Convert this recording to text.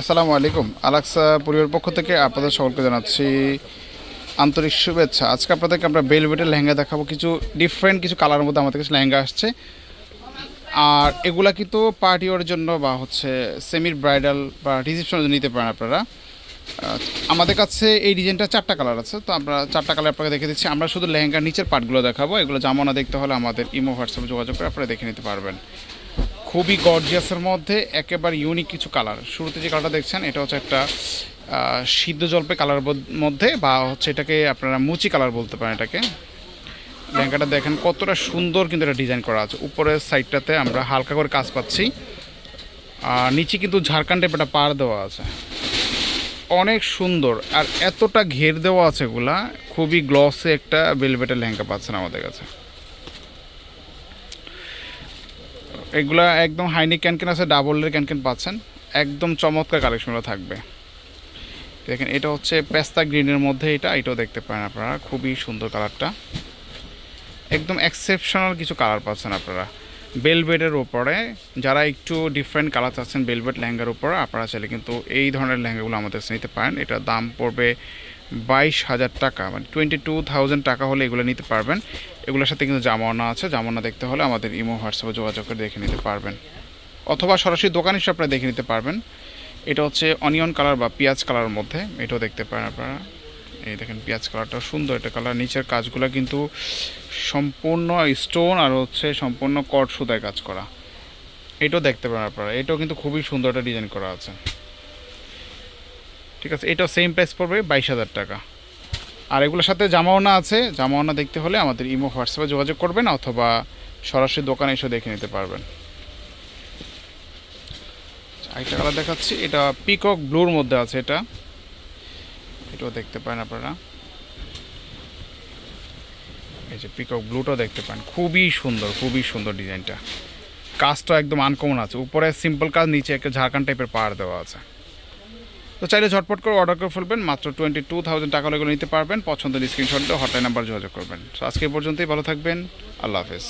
আসসালামু আলাইকুম। আলাক্সা পরিবার পক্ষ থেকে আপনাদের সকলকে জানাচ্ছি আন্তরিক শুভেচ্ছা। আজকে আপনাদেরকে আমরা বেলভেটের লেহেঙ্গা দেখাবো। কিছু ডিফারেন্ট কিছু কালারের মধ্যে আমাদের কাছে লেহেঙ্গা আসছে। আর এগুলা কিন্তু পার্টি জন্য বা হচ্ছে সেমির ব্রাইডাল বা রিসেপশনের জন্য নিতে পারেন আপনারা। আমাদের কাছে এই ডিজাইনটা চারটা কালার আছে। তো আমরা চারটা কালার আপনাকে দেখে দিচ্ছি। আমরা শুধু লেহেঙ্গার নিচের পার্টগুলো দেখাবো। এগুলো জামানা দেখতে হলে আমাদের ইমো, হোয়াটসঅ্যাপে যোগাযোগ করে আপনারা দেখে নিতে পারবেন। খুবই গর্জিয়াসের মধ্যে একেবারে ইউনিক কিছু কালার শুরুতে যে কালারটা দেখছেন, এটা হচ্ছে একটা সিদ্ধ জলপে কালার মধ্যে বা হচ্ছে এটাকে আপনারা মুচি কালার বলতে পারেন এটাকে। লেহেঙ্গাটা দেখেন কতটা সুন্দর কিন্তু এটা ডিজাইন করা আছে। উপরের সাইডটাতে আমরা হালকা করে কাজ পাচ্ছি। আর নিচে কিন্তু ঝাড়খান্ড একটা পার দেওয়া আছে। অনেক সুন্দর। আর এতটা ঘের দেওয়া আছে এগুলা, খুবই গ্লসে একটা বেলভেটের লেহেঙ্গা পাচ্ছেন আমাদের কাছে। এগুলা একদম হাইনি ক্যানকেন আছে, ডাবলের ক্যানকেন পাচ্ছেন। একদম চমৎকার কালেকশনগুলো থাকবে। দেখেন, এটা হচ্ছে পেস্তা গ্রিনের মধ্যে এটা, এটাও দেখতে পারেন আপনারা, খুবই সুন্দর কালারটা। একদম এক্সেপশনাল কিছু কালার পাচ্ছেন আপনারা। বেলভেটের উপরে, যারা একটু ডিফারেন্ট কালার চাচ্ছেন বেলভেট লেহেঙ্গার উপরে, আপনারা চাইলে কিন্তু এই ধরনের লেহেঙ্গাগুলো আমাদের নিতে পারেন। এটার দাম পড়বে বাইশ হাজার টাকা মানে টোয়েন্টি টু থাউজেন্ড টাকা হলে এগুলো নিতে পারবেন। এগুলোর সাথে কিন্তু জামানা আছে, জামানা দেখতে হলে আমাদের ইমো, হোয়াটসঅ্যাপে যোগাযোগ করে দেখে নিতে পারবেন। অথবা সরাসরি দোকান হিসেবে আপনারা দেখে নিতে পারবেন। এটা হচ্ছে অনিয়ন কালার বা পেঁয়াজ কালারের মধ্যে, এটাও দেখতে পারেন আপনারা। এই দেখেন পেঁয়াজ কালারটা সুন্দর এটা কালার, নিচের কাজগুলো কিন্তু সম্পূর্ণ স্টোন আর হচ্ছে সম্পূর্ণ কট সুতায় কাজ করা। এটাও দেখতে পারেন আপনারা, এটাও কিন্তু খুবই সুন্দর একটা ডিজাইন করা আছে। ঠিক আছে, এটাও সেম প্রাইস পড়বে বাইশ হাজার টাকা। আর এগুলোর সাথে জামাওনা আছে, জামাওনা দেখতে হলে আমাদের ইমো, হোয়াটসঅ্যাপে যোগাযোগ করবেন অথবা সরাসরি দোকানে এসে দেখে নিতে পারবেন। আরেকটা কালার দেখাচ্ছি, এটা পিকক ব্লুর মধ্যে আছে এটা। এটাও দেখতে পান আপনারা। এই যে পিকক ব্লুটাও দেখতে পান, খুবই সুন্দর খুবই সুন্দর ডিজাইনটা। কাজটা একদম আনকমন আছে, উপরে সিম্পল কাজ, নিচে একটা ঝাড়খান টাইপের পাহাড় দেওয়া আছে। তো চাইলে ঝটপট করে অর্ডার করে ফেলবেন, মাত্র টোয়েন্টি টু থাউজেন্ড টাকা হলে নিতে পারবেন। পছন্দের স্ক্রিনশট হটলাইন নাম্বার যোগাযোগ করবেন। তো আজকে পর্যন্তই, ভালো থাকবেন। আল্লাহ হাফেজ।